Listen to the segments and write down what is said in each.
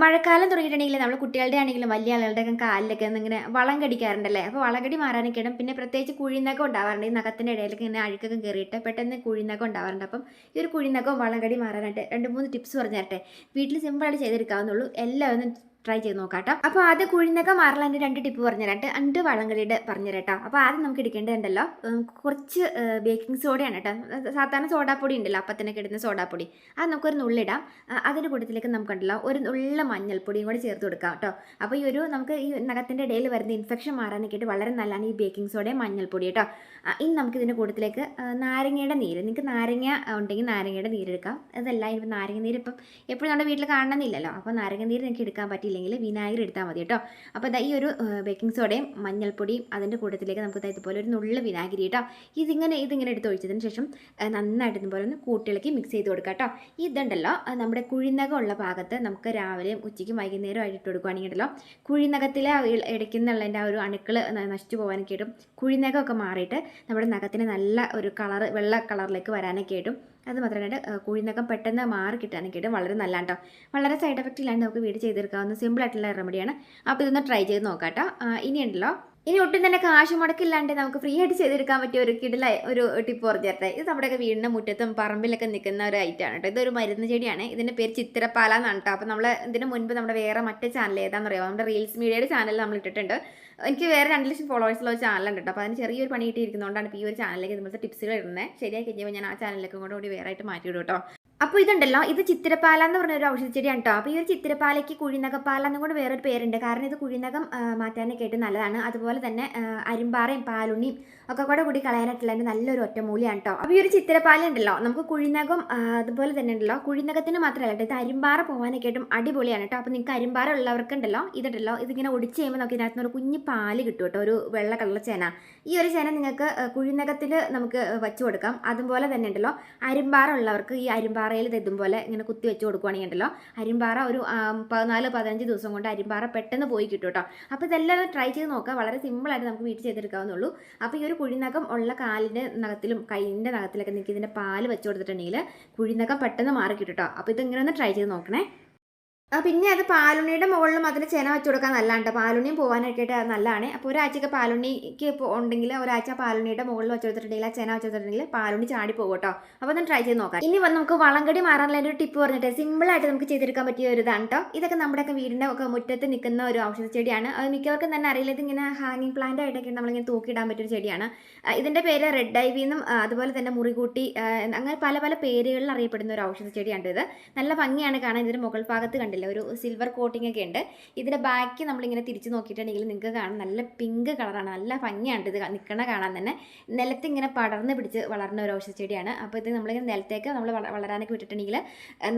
മഴക്കാലം തുടങ്ങിയിട്ടുണ്ടെങ്കിൽ നമ്മൾ കുട്ടികളുടെ ആണെങ്കിലും വലിയ ആളുകളുടെയൊക്കെ കാലിലൊക്കെ ഇങ്ങനെ വളം കടിക്കാറുണ്ടല്ലേ? അപ്പോൾ വളം കടി മാറാനൊക്കെ ഇടും പിന്നെ പ്രത്യേകിച്ച് കുഴിനകം ഉണ്ടാവാറുണ്ട്. ഈ നഖത്തിന്റെ ഇടയിലൊക്കെ ഇങ്ങനെ അഴുക്കൊക്കെ കയറിയിട്ട് പെട്ടെന്ന് കുഴിനകം ഉണ്ടാവാറുണ്ട്. അപ്പം ഈ ഒരു കുഴിനക്കം വളം കടി മാറാനായിട്ട് രണ്ട് മൂന്ന് ടിപ്സ് പറഞ്ഞു തരട്ടെ? വീട്ടിൽ സിമ്പിളായിട്ട് ചെയ്തെടുക്കാവുന്നുള്ളൂ എല്ലാവരും ട്രൈ ചെയ്ത് നോക്കാം കേട്ടോ അപ്പോൾ ആദ്യം കുഴിനകം മാറാൻ രണ്ട് ടിപ്പ് പറഞ്ഞു തരാം രണ്ട് വള്ളംകളിയുടെ പറഞ്ഞു തരാം കേട്ടോ അപ്പോൾ ആദ്യം നമുക്ക് എടുക്കേണ്ടതുണ്ടല്ലോ. കുറച്ച് ബേക്കിംഗ് സോഡയാണ് കേട്ടോ. സാധാരണ സോഡാപ്പൊടി ഉണ്ടല്ലോ. അപ്പത്തിനൊക്കെ ഇടുന്ന സോഡാപ്പൊടി. അത് നമുക്കൊരു നുള്ളിടാം. അതിന്റെ കൂട്ടത്തിലേക്ക് നമുക്കുണ്ടല്ലോ ഒരു നുള്ള മഞ്ഞൾപ്പൊടിയും കൂടി ചേർത്ത് കൊടുക്കാം കേട്ടോ. അപ്പോൾ ഈ ഒരു നമുക്ക് ഈ നഖത്തിന്റെ ഇടയിൽ വരുന്ന ഇൻഫെക്ഷൻ മാറാനൊക്കെ ആയിട്ട് വളരെ നല്ലതാണ് ഈ ബേക്കിംഗ് സോഡയും മഞ്ഞൾപ്പൊടി കേട്ടോ. ഇനി നമുക്ക് ഇതിന്റെ കൂട്ടത്തിലേക്ക് നാരങ്ങയുടെ നീര്. നിങ്ങൾക്ക് നാരങ്ങ ഉണ്ടെങ്കിൽ നാരങ്ങയുടെ നീര് എടുക്കാം. അതല്ല ഇപ്പം നാരങ്ങ നീര് ഇപ്പം എപ്പോഴും നമ്മുടെ വീട്ടിൽ കാണണമെന്നില്ലല്ലോ. അപ്പോൾ നാരങ്ങ നീര് നിങ്ങൾക്ക് എടുക്കാൻ പറ്റിയില്ലെങ്കിൽ വിനാഗിരി എടുത്താൽ മതി കേട്ടോ. അപ്പോൾ ഇതാ ഈ ഒരു ബേക്കിംഗ് സോഡയും മഞ്ഞൾപ്പൊടിയും അതിന്റെ കൂട്ടത്തിലേക്ക് നമുക്ക് ഇതുപോലെ ഒരു നുള്ള വിനാഗിരി കേട്ടോ. ഇതിങ്ങനെ ഇതിങ്ങനെ എടുത്ത് ഒഴിച്ചതിന് ശേഷം നന്നായിട്ട് ഇതുപോലെ ഒന്ന് കൂട്ടിളക്കി മിക്സ് ചെയ്ത് കൊടുക്കുക കേട്ടോ. ഇതുണ്ടല്ലോ നമ്മുടെ കുഴിനകം ഉള്ള ഭാഗത്ത് നമുക്ക് രാവിലെയും ഉച്ചയ്ക്കും വൈകുന്നേരം ആയിട്ട് കൊടുക്കുകയാണെങ്കിൽ ഉണ്ടല്ലോ. കുഴിനകത്തിലെ ഇടയ്ക്കുന്നുള്ളതിന്റെ ആ ഒരു അണുക്കൾ നശിച്ചു പോകാനൊക്കെ ആയിട്ടും കുഴിനകമൊക്കെ മാറിയിട്ട് നമ്മുടെ നഖത്തിന് നല്ല ഒരു കളർ വെള്ള കളറിലേക്ക് വരാനൊക്കെ ആയിട്ടും അത് മാത്രമല്ല കുഴിനകം പെട്ടെന്ന് മാറി കിട്ടാനൊക്കെ വളരെ നല്ല കേട്ടോ വളരെ സൈഡ് എഫക്റ്റ് ഇല്ലാണ്ട് നമുക്ക് വീട് ചെയ്തെടുക്കാവുന്ന സിമ്പിൾ ആയിട്ടുള്ള റെമഡിയാണ് അപ്പോൾ ഇതൊന്ന് ട്രൈ ചെയ്ത് നോക്കാം കേട്ടോ ഇനിയുണ്ടല്ലോ. ഇനി ഒട്ടും തന്നെ കാശ് മുടക്കില്ലാണ്ട് നമുക്ക് ഫ്രീ ആയിട്ട് ചെയ്തെടുക്കാൻ പറ്റിയ ഒരു കിടില ഒരു ടിപ്പ് പറഞ്ഞു തരട്ടെ. ഇത് നമ്മുടെയൊക്കെ വീടിന്റെ മുറ്റത്തും പറമ്പിലൊക്കെ നിൽക്കുന്ന ഒരു ഐറ്റമാണ് കേട്ടോ. ഇതൊരു മരുന്ന് ചെടിയാണ്. ഇതിന്റെ പേര് ചിത്തിരപ്പാല എന്നാണ് കേട്ടോ. അപ്പോൾ നമ്മൾ ഇതിന് മുൻപ് നമ്മുടെ വേറെ മറ്റേ ചാനൽ ഏതാണെന്ന് അറിയാമോ നമ്മുടെ റീൽസ് മീഡിയയുടെ ചാനൽ നമ്മൾ ഇട്ടിട്ടുണ്ട്. എനിക്ക് വേറെ രണ്ട് ലക്ഷം ഫോളോവേഴ്സുള്ള ഒരു ചാനലുണ്ട് കേട്ടോ. അപ്പോൾ അതിന് ചെറിയൊരു പണി കിട്ടിയിരിക്കുന്നതുകൊണ്ടാണ് ഈ ഒരു ചാനലിലേക്ക് ഇതുപോലത്തെ ടിപ്സുകൾ ഇടുന്നത് ശരിയായി കഴിഞ്ഞപ്പോൾ ഞാൻ ആ ചാനലിലേക്ക് കൂടെ കൂടി വേറെ ആയിട്ട് മാറ്റിയിടും കേട്ടോ. അപ്പോൾ ഇതുണ്ടല്ലോ ഇത് ചിത്തിരപ്പാല എന്ന് പറഞ്ഞ ഒരു ഔഷധ ചെടിയാണ് കേട്ടോ അപ്പോൾ ഈ ഒരു ചിത്തിരപ്പാലയ്ക്ക് കുഴിനകപ്പാല എന്നും കൂടെ വേറൊരു പേരുണ്ട്. കാരണം ഇത് കുഴിനകം മാറ്റാനൊക്കെ ആയിട്ട് നല്ലതാണ്. അതുപോലെ തന്നെ അരിമ്പാറയും പാലുണ്ണിയും ഒക്കെ കൂടെ കൂടി കളയാനായിട്ടുള്ള നല്ലൊരു ഒറ്റമൂലിയാണ് കേട്ടോ അപ്പോൾ ഈ ഒരു ചിത്തിരപ്പാല ഉണ്ടല്ലോ നമുക്ക് കുഴിനകം അതുപോലെ തന്നെ ഉണ്ടല്ലോ കുഴിനകത്തിന് മാത്രമല്ല കേട്ടോ ഇത് അരിമ്പാറ പോകാനൊക്കെ ആയിട്ടും അടിപൊളിയാണ് കേട്ടോ അപ്പോൾ നിങ്ങൾക്ക് അരിമ്പാറ ഉള്ളവർക്കുണ്ടല്ലോ ഇതുണ്ടല്ലോ ഇതിങ്ങനെ ഒടിച്ച് കഴിയുമ്പോൾ നമുക്ക് ഇതിനകത്ത് ഒരു കുഞ്ഞ് പാൽ കിട്ടും കേട്ടോ ഒരു വെള്ള കളർ ചേന. ഈ ഒരു ചേന നിങ്ങൾക്ക് കുഴിനകത്തിൽ നമുക്ക് വെച്ചു കൊടുക്കാം. അതുപോലെ തന്നെ ഉണ്ടല്ലോ അരിമ്പാറ ഉള്ളവർക്ക് ഈ അരിമ്പാറയിൽ തെത്തും പോലെ ഇങ്ങനെ കുത്തി വെച്ച് കൊടുക്കുവാണെങ്കിൽ ഉണ്ടല്ലോ. അരിമ്പാറ ഒരു പതിനാല് പതിനഞ്ച് ദിവസം കൊണ്ട് അരിമ്പാറ പെട്ടെന്ന് പോയി കിട്ടും കേട്ടോ. അപ്പോൾ ഇതെല്ലാം ട്രൈ ചെയ്ത് നോക്കുക. വളരെ സിമ്പിളായിട്ട് നമുക്ക് വീട്ടിൽ ചെയ്തെടുക്കാവുന്നുള്ളൂ അപ്പോൾ ഈ ഒരു കുഴിനകം ഉള്ള കാലിന്റെ നഖത്തിലും കൈയിന്റെ നഖത്തിലൊക്കെ നിങ്ങൾക്ക് ഇതിന്റെ പാൽ വെച്ച് കൊടുത്തിട്ടുണ്ടെങ്കിൽ കുഴിനകം പെട്ടെന്ന് മാറി കിട്ടും കേട്ടോ. അപ്പോൾ ഇതിങ്ങനെ ഒന്ന് ട്രൈ ചെയ്ത് നോക്കണേ. പിന്നെ അത് പാലുണ്ണിയുടെ മുകളിലും അതിന് ചേന വെച്ച് കൊടുക്കാൻ നല്ലതാണ് കേട്ടോ പാലുണ്ണിയും പോകാനൊക്കെയിട്ട് അത് നല്ലതാണ്. അപ്പോൾ ഒരാഴ്ചയൊക്കെ പാലുണ്ണിക്ക് ഉണ്ടെങ്കിൽ ഒരാഴ്ച പാലുണ്ണിയുടെ മുകളിൽ വെച്ച് കൊടുത്തിട്ടുണ്ടെങ്കിൽ ആ ചെന വെച്ച് കൊടുത്തിട്ടുണ്ടെങ്കിൽ പാലുണ്ണി ചാടി പോകും കേട്ടോ അപ്പോൾ ഒന്ന് ട്രൈ ചെയ്ത് നോക്കാം. ഇനി വന്ന് നമുക്ക് വളങ്കടി മാറാനുള്ള ഒരു ടിപ്പ് പറഞ്ഞിട്ട് സിമ്പിളായിട്ട് നമുക്ക് ചെയ്തെടുക്കാൻ പറ്റിയ ഒരു ഇതാണ് കേട്ടോ ഇതൊക്കെ നമ്മുടെയൊക്കെ വീടിന്റെ ഒക്കെ മുറ്റത്ത് നിൽക്കുന്ന ഒരു ഔഷധ ചെടിയാണ്. അത് മിക്കവർക്കും തന്നെ അറിയില്ല ഇതിങ്ങനെ ഹാങ്ങിങ് പ്ലാന്റ് ആയിട്ടൊക്കെ നമ്മളിങ്ങനെ തൂക്കിയിടാൻ പറ്റിയ ഒരു ചെടിയാണ്. ഇതിന്റെ പേര് റെഡ് ഐവി എന്നും അതുപോലെ തന്നെ മുറികൂട്ടി അങ്ങനെ പല പല പേരുകളിൽ അറിയപ്പെടുന്ന ഒരു ഔഷധ ചെടിയാണ് ഇത്. നല്ല ഭംഗിയാണ് കാണാൻ ഇതിന്റെ മുകൾ ഭാഗത്ത് കണ്ടില്ല? ഒരു സിൽവർ കോട്ടിംഗ് ഒക്കെ ഉണ്ട്. ഇതിന്റെ ബാക്ക് നമ്മളിങ്ങനെ തിരിച്ച് നോക്കിയിട്ടുണ്ടെങ്കിൽ നിങ്ങൾക്ക് കാണാൻ നല്ല പിങ്ക് കളറാണ് നല്ല ഭംഗിയാണ് ഇത് നിൽക്കണ കാണാൻ തന്നെ. നിലത്ത് ഇങ്ങനെ പടർന്ന് പിടിച്ച് വളർന്ന ഒരു ഔഷധ ചെടിയാണ്. അപ്പോൾ ഇത് നമ്മളിങ്ങനെ നിലത്തേക്ക് നമ്മൾ വളരാനൊക്കെ വിട്ടിട്ടുണ്ടെങ്കിൽ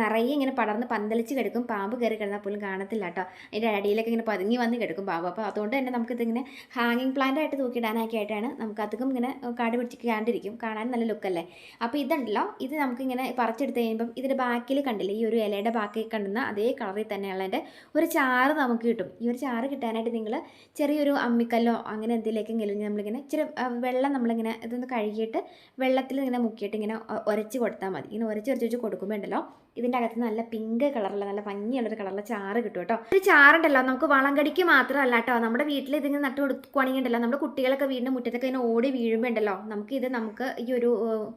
നിറയെ ഇങ്ങനെ പടർന്ന് പന്തലിച്ച് കിടക്കും. പാമ്പ് കയറി കിടന്നാൽ പോലും കാണത്തില്ല കേട്ടോ. അതിന്റെ അടിയിലൊക്കെ ഇങ്ങനെ പതുങ്ങി വന്ന് കിടക്കും പാമ്പ്. അപ്പോൾ അതുകൊണ്ട് തന്നെ നമുക്കിതിങ്ങനെ ഹാങ്ങിങ് പ്ലാന്റ് ആയിട്ട് തൂക്കിയിടാനൊക്കെ ആയിട്ടാണ് നമുക്ക് അധികം ഇങ്ങനെ കാട് പിടിച്ചിരിക്കാണ്ടിരിക്കും. കാണാൻ നല്ല ലുക്കല്ലേ അപ്പോൾ ഇതുണ്ടല്ലോ. ഇത് നമുക്കിങ്ങനെ പറിച്ചെടുത്ത് കഴിയുമ്പം ഇതിന്റെ ബാക്കിൽ കണ്ടില്ലേ? ഈ ഒരു ഇലയുടെ ബാക്കിൽ കണ്ടുന്ന അതേ കളറിൽ തന്നെയുള്ള എന്റെ ഒരു ചാറ് നമുക്ക് കിട്ടും. ഈ ഒരു ചാറ് കിട്ടാനായിട്ട് നിങ്ങൾ ചെറിയൊരു അമ്മിക്കല്ലോ അങ്ങനെ എന്തിലേക്കെങ്കിലും നമ്മളിങ്ങനെ ഇച്ചിരി വെള്ളം നമ്മളിങ്ങനെ ഇതൊന്ന് കഴുകിയിട്ട് വെള്ളത്തിൽ ഇങ്ങനെ മുക്കിയിട്ട് ഇങ്ങനെ ഉരച്ച് കൊടുത്താൽ മതി. ഇങ്ങനെ ഉരച്ച് ഉരച്ച് വെച്ച് കൊടുക്കുമ്പോൾ ഉണ്ടല്ലോ ഇതിന്റെ അകത്ത് നല്ല പിങ്ക് കളറുള്ള നല്ല ഭംഗിയുള്ളൊരു കളറിലെ ചാറ് കിട്ടും കേട്ടോ. ഒരു ചാറുണ്ടല്ലോ നമുക്ക് വളങ്കടിക്ക് മാത്രമല്ല കേട്ടോ. നമ്മുടെ വീട്ടിൽ ഇതിങ്ങനെ നട്ട് കൊടുക്കുവാണെങ്കിൽ ഉണ്ടല്ലോ നമ്മുടെ കുട്ടികളൊക്കെ വീടിന്റെ മുറ്റത്തൊക്കെ ഇങ്ങനെ ഓടി വീഴുമ്പോൾ ഉണ്ടല്ലോ നമുക്ക് ഇത് നമുക്ക് ഈ ഒരു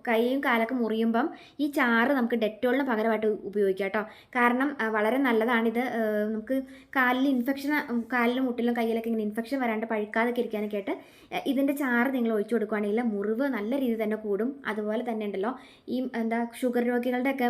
കൈയും കാലൊക്കെ മുറിയുമ്പം ഈ ചാറ് നമുക്ക് ഡെറ്റോളിന് പകരമായിട്ട് ഉപയോഗിക്കാം കേട്ടോ. കാരണം വളരെ നല്ലതാണിത് നമുക്ക് കാലിൽ ഇൻഫെക്ഷൻ കാലിലും മുട്ടിലും കയ്യിലൊക്കെ ഇങ്ങനെ ഇൻഫെക്ഷൻ വരാണ്ട് പഴുക്കാതൊക്കെ ഇരിക്കാനൊക്കെ ആയിട്ട് ഇതിന്റെ ചാറ് നിങ്ങൾ ഒഴിച്ചു കൊടുക്കുകയാണെങ്കിൽ മുറിവ് നല്ല രീതിയിൽ തന്നെ കൂടും. അതുപോലെ തന്നെ ഉണ്ടല്ലോ ഈ എന്താ ഷുഗർ രോഗികളുടെയൊക്കെ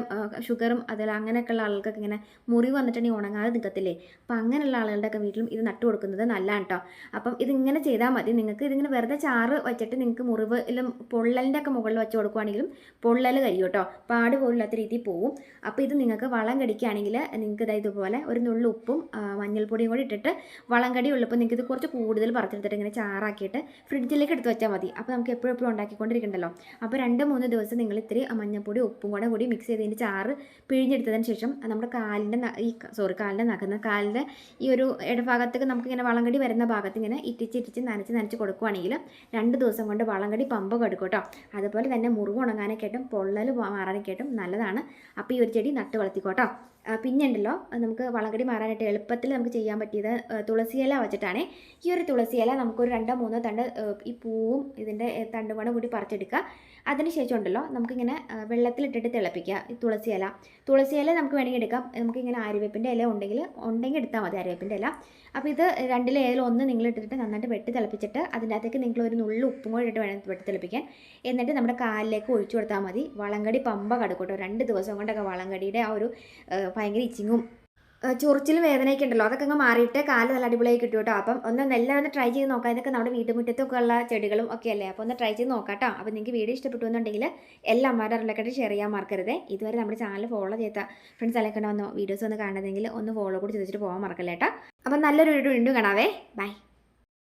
ഷുഗറും അതിൽ അങ്ങനെയൊക്കെയുള്ള ആളുകൾക്കൊക്കെ ഇങ്ങനെ മുറിവ് വന്നിട്ടുണ്ടെങ്കിൽ ഉണങ്ങാതെ നിൽക്കത്തില്ലേ അപ്പം അങ്ങനെയുള്ള ആളുകളുടെയൊക്കെ വീട്ടിലും ഇത് നട്ടു കൊടുക്കുന്നത് നല്ലതാണ് കേട്ടോ അപ്പം ഇതിങ്ങനെ ചെയ്താൽ മതി. നിങ്ങൾക്ക് ഇതിങ്ങനെ വെറുതെ ചാറ് വെച്ചിട്ട് നിങ്ങൾക്ക് മുറിവിലും പൊള്ളലിന്റെ ഒക്കെ മുകളിൽ വെച്ച് കൊടുക്കുകയാണെങ്കിലും പൊള്ളൽ കരിയും കേട്ടോ പാട് പോലില്ലാത്ത രീതിയിൽ പോവും. അപ്പോൾ ഇത് നിങ്ങൾക്ക് വളം കടിക്കുകയാണെങ്കിൽ നിങ്ങൾക്ക് ഇതാ ഇതുപോലെ ഒരു നുള്ളു ഉപ്പും മഞ്ഞൾപ്പൊടിയും കൂടി ഇട്ടിട്ട് വളം കടി ഉള്ളപ്പോൾ നിങ്ങൾക്ക് ഇത് കുറച്ച് കൂടുതൽ പറിച്ചെടുത്തിട്ട് ഇങ്ങനെ ചാറാക്കിയിട്ട് ഫ്രിഡ്ജിലേക്ക് എടുത്ത് വെച്ചാൽ മതി. അപ്പോൾ നമുക്ക് എപ്പോഴും എപ്പോഴും ഉണ്ടാക്കിക്കൊണ്ടിരിക്കണ്ടല്ലോ. അപ്പോൾ രണ്ട് മൂന്ന് ദിവസം നിങ്ങൾ ഇത്തിരി മഞ്ഞൾപ്പൊടി ഉപ്പും കൂടെ കൂടി മിക്സ് ചെയ്തതിന്റെ ചാറ് പിഴിഞ്ഞെടുത്തതിന് ശേഷം നമ്മുടെ കാലിന്റെ ഈ സോറി കാലിന്റെ നഖന്ന കാലിന്റെ ഈ ഒരു ഇടഭാഗത്തേക്ക് നമുക്കിങ്ങനെ വളങ്കടി വരുന്ന ഭാഗത്ത് ഇങ്ങനെ ഇറ്റിച്ച് ഇറ്റിച്ച് നനച്ച് നനച്ച് കൊടുക്കുകയാണെങ്കിൽ രണ്ട് ദിവസം കൊണ്ട് വളങ്കടി പമ്പ് കെടുക്കും കേട്ടോ. അതുപോലെ തന്നെ മുറിവ് ഉണങ്ങാനൊക്കെ ആയിട്ടും പൊള്ളൽ മാറാനൊക്കെ ആയിട്ടും നല്ലതാണ്. അപ്പോൾ ഈ ഒരു ചെടി നട്ട് വളർത്തിക്കോട്ടോ പിന്നെ ഉണ്ടല്ലോ നമുക്ക് വളകടി മാറാനായിട്ട് എളുപ്പത്തിൽ നമുക്ക് ചെയ്യാൻ പറ്റിയത് തുളസിയില വെച്ചിട്ടാണ്. ഈ ഒരു തുളസിയില നമുക്കൊരു രണ്ടോ മൂന്നോ തണ്ട് ഈ പൂവും ഇതിന്റെ തണ്ടും കൂടെ കൂടി പറിച്ചെടുക്കുക. അതിനുശേഷം ഉണ്ടല്ലോ നമുക്കിങ്ങനെ വെള്ളത്തിലിട്ടിട്ട് തിളപ്പിക്കുക ഈ തുളസിയില. തുളസിയില നമുക്ക് വേണമെങ്കിൽ എടുക്കാം. നമുക്കിങ്ങനെ ആര്യവേപ്പിന്റെ ഇല ഉണ്ടെങ്കിൽ ഉണ്ടെങ്കിൽ എടുത്താൽ മതി ആര്യവേപ്പിന്റെ ഇല. അപ്പോൾ ഇത് രണ്ടിലെ ഏതിലും ഒന്ന് നിങ്ങൾ ഇട്ടിട്ട് നന്നായിട്ട് വെട്ടി തിളപ്പിച്ചിട്ട് അതിന്റെ അകത്തേക്ക് നിങ്ങൾ ഒരു നുള്ളു ഉപ്പും കൂടി ഇട്ടിട്ട് വേണം വെട്ടി തിളപ്പിക്കാൻ. എന്നിട്ട് നമ്മുടെ കാലിലേക്ക് ഒഴിച്ചു കൊടുത്താൽ മതി. വളങ്കടി പമ്പ കടുക്കൂട്ടോ രണ്ട് ദിവസം കൊണ്ടൊക്കെ വളങ്കടിയുടെ ആ ഒരു ഭയങ്കര ഇച്ചിങ്ങും. ചൊറിച്ചിലും വേദനയൊക്കെ ഉണ്ടല്ലോ. അതൊക്കെ അങ്ങ് മാറിയിട്ട് കാൽ നല്ല അടിപൊളിയായി കിട്ടും കേട്ടോ. അപ്പം ഒന്ന് എല്ലാം ഒന്ന് ട്രൈ ചെയ്ത് നോക്കാം. ഇതൊക്കെ നമ്മുടെ വീട്ടുമുറ്റത്തൊക്കെ ഉള്ള ചെടികളും ഒക്കെ അല്ലേ? അപ്പോൾ ഒന്ന് ട്രൈ ചെയ്ത് നോക്കാം കേട്ടോ അപ്പോൾ നിങ്ങൾക്ക് വീഡിയോ ഇഷ്ടപ്പെട്ടു എന്നുണ്ടെങ്കിൽ എല്ലാ അമ്മമാരുടെ റിലേക്കട്ട് ഷെയർ ചെയ്യാൻ മറക്കരുത്. ഇതുവരെ നമ്മുടെ ചാനൽ ഫോളോ ചെയ്ത ഫ്രണ്ട്സ് അല്ലെങ്കിൽ വന്നോ വീഡിയോസ് ഒന്ന് കാണുന്നതെങ്കിൽ ഒന്ന് ഫോളോ കൂടി ചെയ്തിട്ട് പോകാൻ മറക്കല്ലേ കേട്ടോ അപ്പം നല്ലൊരു വീഡിയോ വീണ്ടും കാണാവേ. ബൈ